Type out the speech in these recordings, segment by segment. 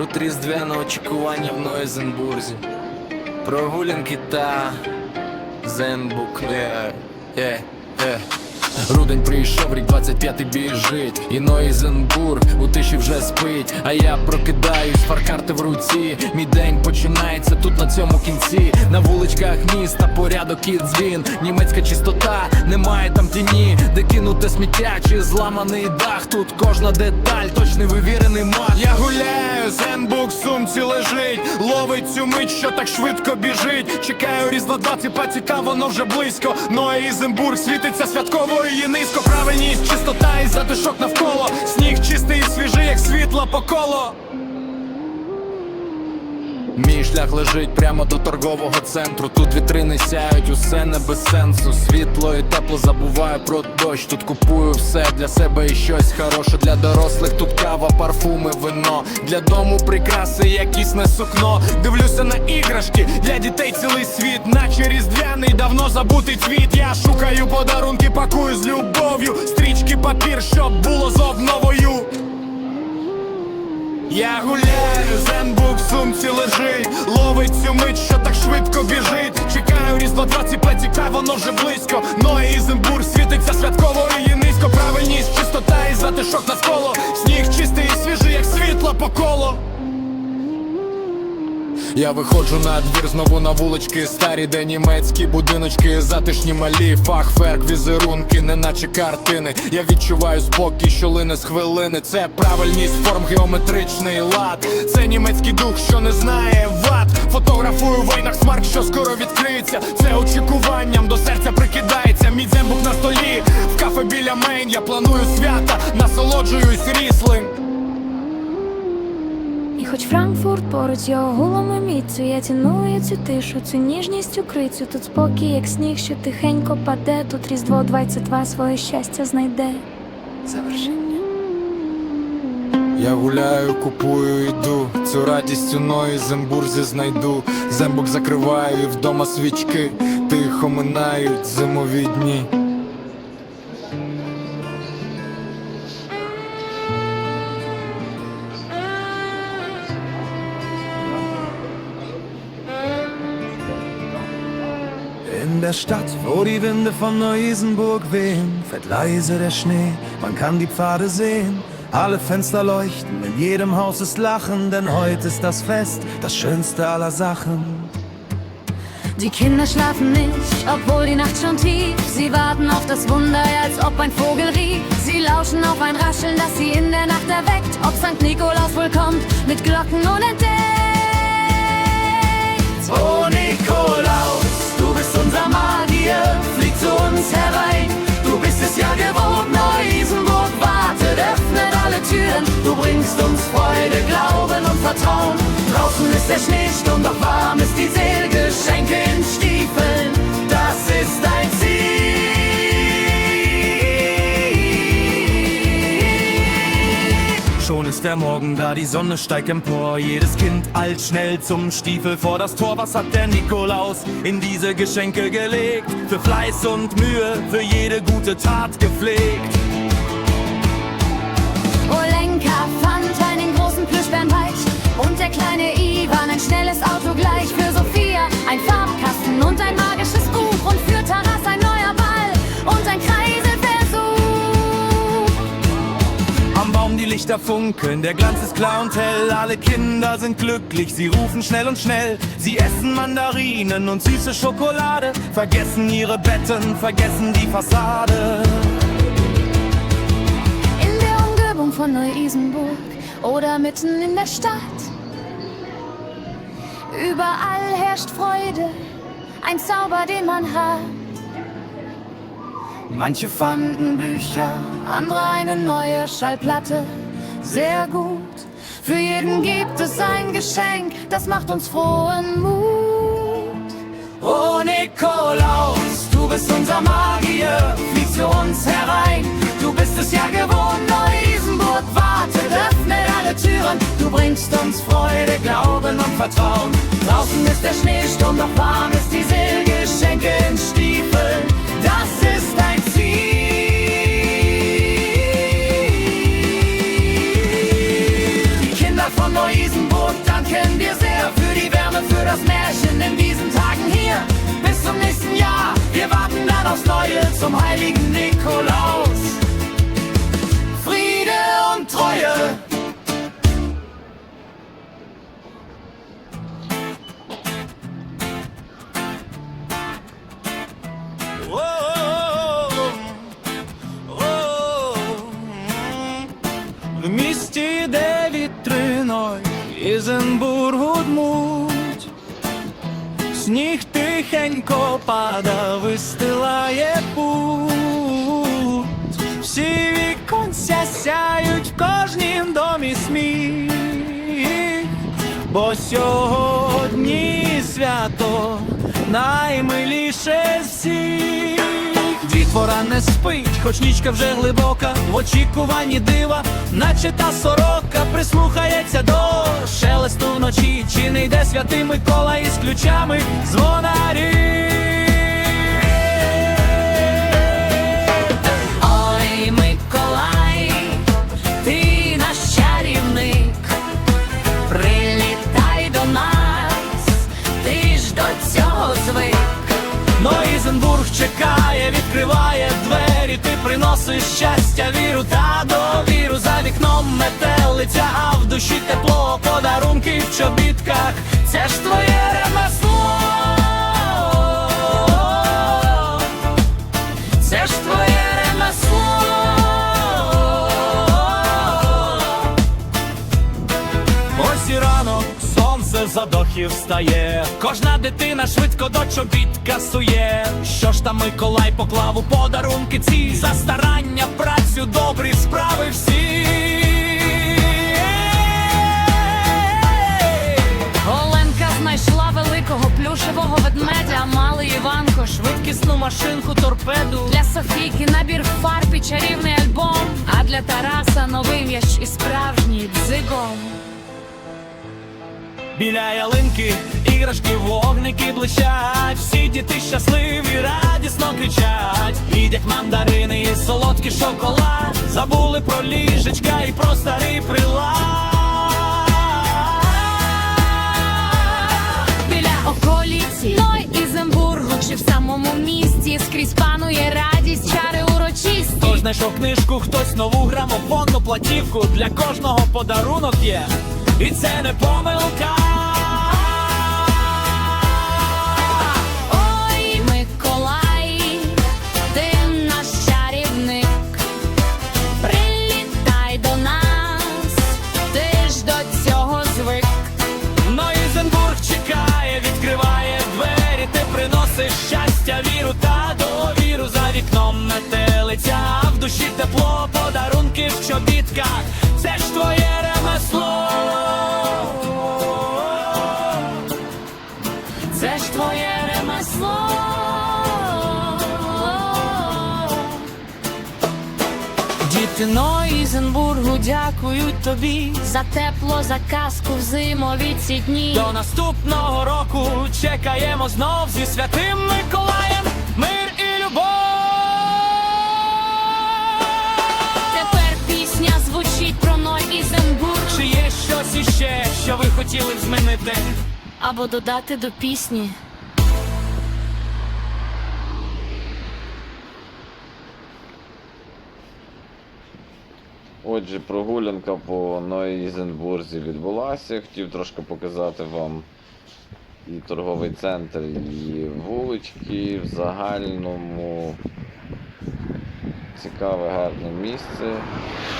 Рут різдвяне очікування в Нойзенбурзі. Прогулянки та Зенбук. Yeah, yeah, е. Рудень прийшов, рік 25 біжить, і Нойзенбург у тиші вже спить. А я прокидаюсь, фаркарти в руці. Мій день починається тут на цьому кінці. На вуличках міста порядок і дзвін. Німецька чистота, немає там тіні, де кинуте сміття чи зламаний дах. Тут кожна деталь, точний вивірений мат. Я гуляю, зенбук сумці лежить. Ловить цю мить, що так швидко біжить. Чекаю різдва 25, воно вже близько. Ноїзенбург світиться святково і низько. Правильність, чистота і затишок навколо. Сніг чистий і свіжий, як світло по коло. Мій шлях лежить прямо до торгового центру. Тут вітрини сяють, усе не без сенсу. Світло і тепло забуваю про дощ. Тут купую все для себе і щось хороше для дорослих. Тут кава, парфуми, вино. Для дому прикраси, якісне сукно. Дивлюся на іграшки для дітей цілий світ, наче різдвяний, давно забутий цвіт. Я шукаю подарунки, пакую з любов'ю. Стрічки, папір, щоб було з обновою. Я гуляю, зенбук в сумці лежить. Ловить цю мить, що так швидко біжить. Чекаю різдво 25, цікаво, воно вже близько. Ноїзенбург світиться святково і я виходжу на двір знову на вулички Старі, де німецькі будиночки, затишні малі, фахверк, візерунки, неначе картини. Я відчуваю спокій, що лине з хвилини. Це правильність форм, геометричний лад. Це німецький дух, що не знає вад. Фотографую войнах смарк, що скоро відкриється. Це очікуванням до серця прикидається. Мій дзембук на столі, в кафе біля мейн. Я планую свята, насолоджуюсь ріслим. І хоч Франкфурт поруч його гулом і міцю, я ціную цю тишу, цю ніжність у крицю. Тут спокій, як сніг, що тихенько паде. Тут різдво 22 своє щастя знайде. Завершення. Я гуляю, купую, йду, цю радість у Нойзенбурзі знайду. Зембук закриваю, і вдома свічки, тихо минають зимові дні. In der Stadt, wo die Winde von Neu-Isenburg wehen, fällt leise der Schnee, man kann die Pfade sehen. Alle Fenster leuchten, in jedem Haus ist Lachen, denn heute ist das Fest, das schönste aller Sachen. Die Kinder schlafen nicht, obwohl die Nacht schon tief. Sie warten auf das Wunder, als ob ein Vogel rief. Sie lauschen auf ein Rascheln, das sie in der Nacht erweckt. Ob St. Nikolaus wohl kommt, mit Glocken unentdeckt. Oh Nikolaus, uns herein. Du bist es ja gewohnt, Neu-Isenburg wartet, öffnet alle Türen. Du bringst uns Freude, Glauben und Vertrauen. Draußen ist der Schneesturm, doch warm ist die Seele, Geschenke in Stiefeln, ist der Morgen da, die Sonne steigt empor. Jedes Kind eilt schnell zum Stiefel vor das Tor. Was hat der Nikolaus in diese Geschenke gelegt? Für Fleiß und Mühe, für jede gute Tat gepflegt. Olenka fand einen großen Plüschbärenweich und der kleine Ivan ein schnelles Auto gleich für Sophia. Ein Farbkasten und ein magisches Lichter funkeln, der Glanz ist klar und hell. Alle Kinder sind glücklich, sie rufen schnell und schnell. Sie essen Mandarinen und süße Schokolade, vergessen ihre Betten, vergessen die Fassade. In der Umgebung von Neu-Isenburg oder mitten in der Stadt. Überall herrscht Freude, ein Zauber, den man hat. Manche fanden Bücher, Andere eine neue Schallplatte, sehr gut. Für jeden gibt es ein Geschenk, das macht uns frohen Mut. Oh Nikolaus, du bist unser Magier, flieg zu uns herein. Du bist es ja gewohnt, Neu-Isenburg wartet, öffnet alle Türen. Du bringst uns Freude, Glauben und Vertrauen. Draußen ist der Schneesturm, doch warm ist die Seele, Geschenke in Stiefeln. Das ist dein danken dir sehr für die Wärme, für das Märchen in diesen Tagen hier. Bis zum nächsten Jahr, wir warten dann aufs Neue zum heiligen Nikolaus. Friede und Treue. В місті, де вітриною Ізенбургу дмуть, сніг тихенько пада, вистилає путь. Всі віконця сяють в кожнім домі сміх, бо сьогодні свято наймиліше всіх. Дітвора не спить, хоч нічка вже глибока, в очікуванні дива, наче та сорока прислухається до шелесту вночі, чи не йде святий Микола із ключами дзвонарі. Чекає, відкриває двері, ти приносиш щастя, віру та довіру за вікном метелиця, а в душі тепло, подарунки в чобітках. Це ж твоє ремесло. Сонце за дохів встає. Кожна дитина швидко до чобітка сує. Що ж там Миколай поклав у подарунки ці за старання, працю, добрі справи всі. Оленка знайшла великого плюшевого ведмедя, малий Іванко, швидкісну машинку торпеду. Для Софійки набір фарб і чарівний альбом. А для Тараса новий м'яч і справжній дзигом. Біля ялинки іграшки, вогники блищать. Всі діти щасливі, радісно кричать. Їдять мандарини і солодкий шоколад. Забули про ліжечка і про старий прилад. Біля околиці Ной Ізенбургу чи в самому місті скрізь панує радість, чари урочисті. Хто знайшов книжку, хтось нову грамофонну платівку. Для кожного подарунок є, і це не помилка. В. Це ж твоє ремесло. Це ж твоє ремесло. Діти Ізенбургу дякують тобі. За тепло, за казку в зимові ці дні. До наступного року чекаємо знов зі святим Миколаєм мир щось іще, що ви хотіли б змінити? Або додати до пісні. Отже, прогулянка по Нойзенбурзі відбулася. Хотів трошки показати вам і торговий центр, і вулички. В загальному цікаве, гарне місце.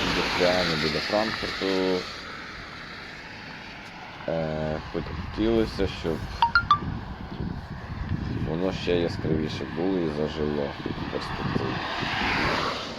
Індустріальне біля Франкфурту. Е, хотілося, щоб воно ще яскравіше було і зажило в.